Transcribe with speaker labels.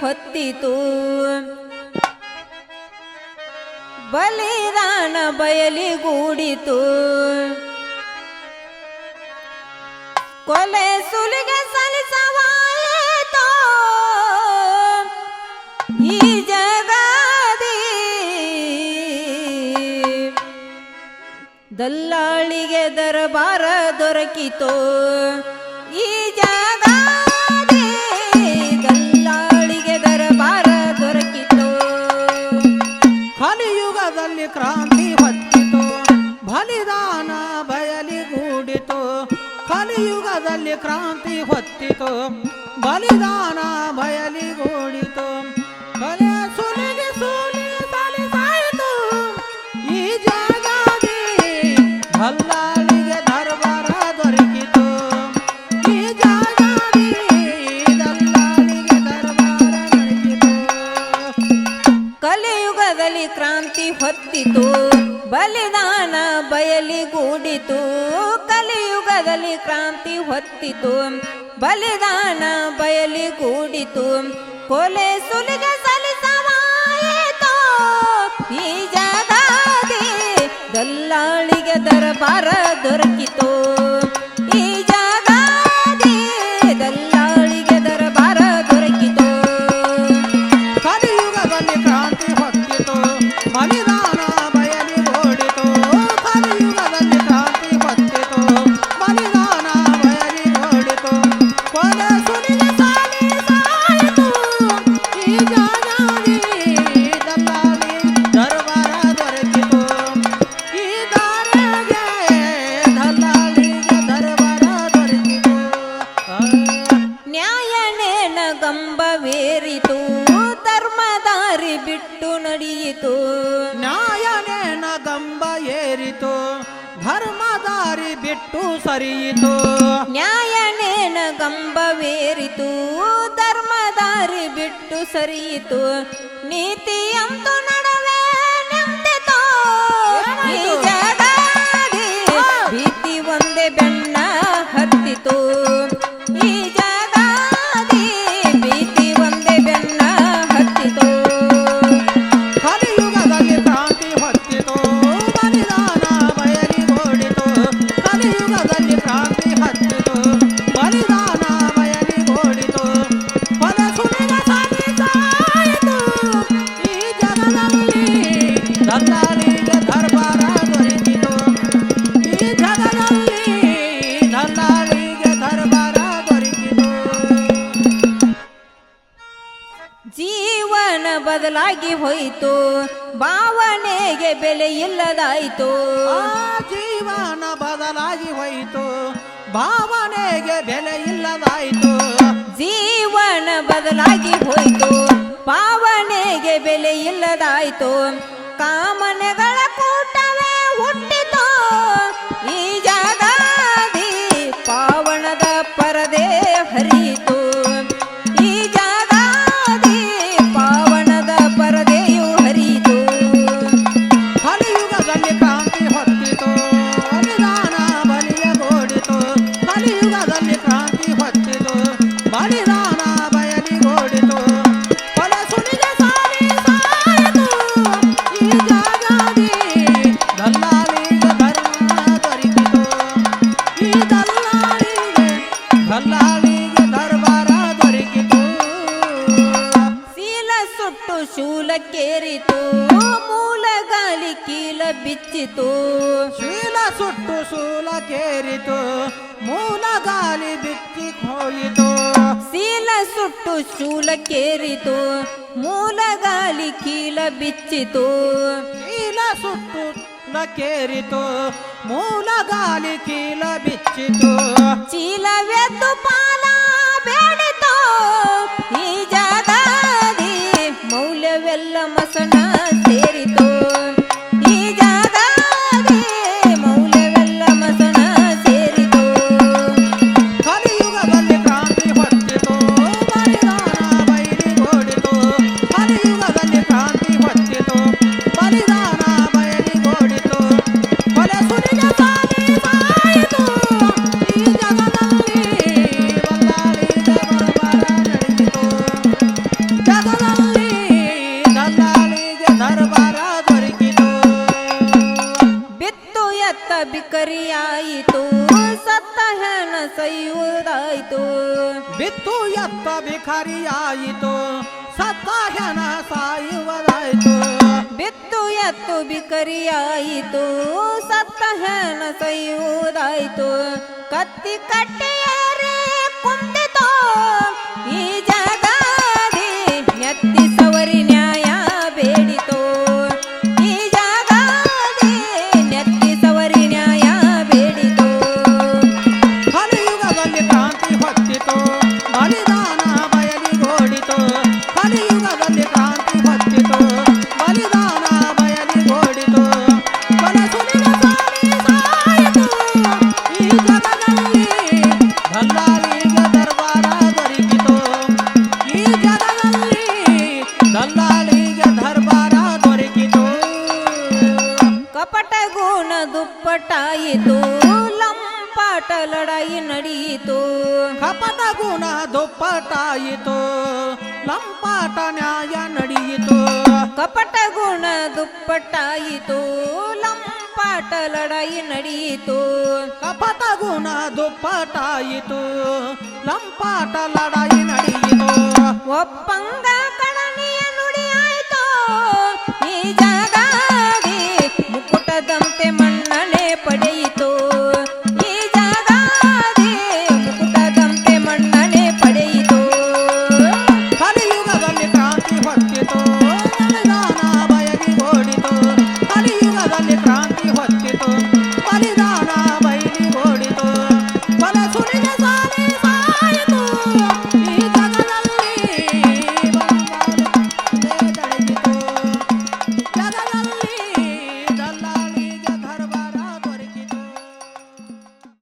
Speaker 1: ಹೊತ್ತಿತು. ಬಲಿದಾನ ಬಯಲಿಗೂಡಿತು. ಕೊಲೆ ಸುಲಿಗೆ ಸಲ್ಲಿಸವಾಯಿತೋ. ಈ ಜಗದಿ ದಲ್ಲಾಳಿಗೆ ದರಬಾರ ದೊರಕಿತು. ಈ
Speaker 2: ಕ್ರಾಂತಿ ಹೊತ್ತಿತು ಬಲಿದಾನ ಬಯಲಿಗೂಡಿತು ಕಲಿಯುಗದಲ್ಲಿ ಕ್ರಾಂತಿ ಹೊತ್ತಿತು ಬಲಿದಾನ ಬಯಲಿಗೂಡಿತು
Speaker 1: ಕ್ರಾಂತಿ ಹೊತ್ತಿತು. ಬಲಿದಾನ ಬಯಲಿಗೂಡಿತು ಕಲಿಯುಗದಲ್ಲಿ ಕ್ರಾಂತಿ ಹೊತ್ತಿತು. ಬಲಿದಾನ ಬಯಲಿಗೂಡಿತು ಕೊಲೆ ಸುಲಿಗೆ ಸಲಿಸವಾಯಿತು ಈ ಬಿಟ್ಟು
Speaker 2: ಸರಿಯಿತು.
Speaker 1: ನ್ಯಾಯನೇನ ಗಂಬವೇರಿತು ಧರ್ಮದಾರಿ ಬಿಟ್ಟು ಸರಿಯಿತು. ನೀತಿಯಂತೂ ಇಲ್ಲದಾಯಿತು ಭಾವನೆಗೆ ಬೆಲೆ ಇಲ್ಲದಾಯಿತು.
Speaker 2: ಜೀವನ ಬದಲಾಗಿ ಹೋಯಿತು ಭಾವನೆಗೆ ಬೆಲೆ ಇಲ್ಲದಾಯಿತು.
Speaker 1: ಜೀವನ ಬದಲಾಗಿ ಹೋಯಿತು ಭಾವನೆಗೆ ಬೆಲೆ ಇಲ್ಲದಾಯಿತು. ಕಾಮನೆಗಳ
Speaker 2: ಹೆಚ್ಚಿತು
Speaker 1: ಶೀಲ ಸುಟ್ಟು
Speaker 2: ಶೂಲ ಕೇರಿತು. ಮೂಲ ಗಾಲಿ ಬಿಚ್ಚಿ ಹೋಯಿತು.
Speaker 1: ಶೀಲ ಸುಟ್ಟು ಶೂಲ ಕೇರಿತು. ಮೂಲ ಗಾಲಿ ಕೀಲ ಬಿಚ್ಚಿತು.
Speaker 2: ಶೀಲ ಸುಟ್ಟು ಕೇರಿತು. ಮೂಲ ಗಾಲಿ ಕೀಲ ಬಿಚ್ಚಿತು.
Speaker 1: ಚೀಲವೆದ್ದು
Speaker 2: ಪಾ
Speaker 1: ಬಿಕರಿಯಾಯಿತು ಸತ್ತ ಹೆಣ ಸೈಯುವುದಾಯಿತು.
Speaker 2: ಬಿತ್ತು ಎತ್ತ ಬಿಖರಿಯಾಯಿತು ಸತ್ತ ಹೆಣ ಸಾಯುವುದಾಯಿತು.
Speaker 1: ಬಿತ್ತು ಎತ್ತು ಬಿಕರಿಯಾಯಿತು. ಸತ್ತ ಹೆಣ ಸೈಯುವುದಾಯಿತು. ಕತ್ತಿ ಕಟ್ಟೆಯರೆ ಕಪಟ ಲಡಾಯಿ ನಡೀತು.
Speaker 2: ಕಪಟ ಗುಣ ದುಪ್ಪಟಾಯಿತು ಲಂಪಾಟ ನ್ಯಾಯ ನಡೆಯಿತು
Speaker 1: ಕಪಟ ಗುಣ ದುಪ್ಪಟಾಯಿತು ಲಂಪಾಟ ಲಡಾಯಿ ನಡೆಯಿತು
Speaker 2: ಕಪಟ ಗುಣ ದುಪ್ಪಟಾಯಿತು ಲಂಪಾಟ ಲಡಾಯಿ ನಡೆಯಿತು
Speaker 1: ಒಪ್ಪಂಗ ಕಣನಿಯ ನುಡಿಯಾಯಿತು ಈ ಜಾಗ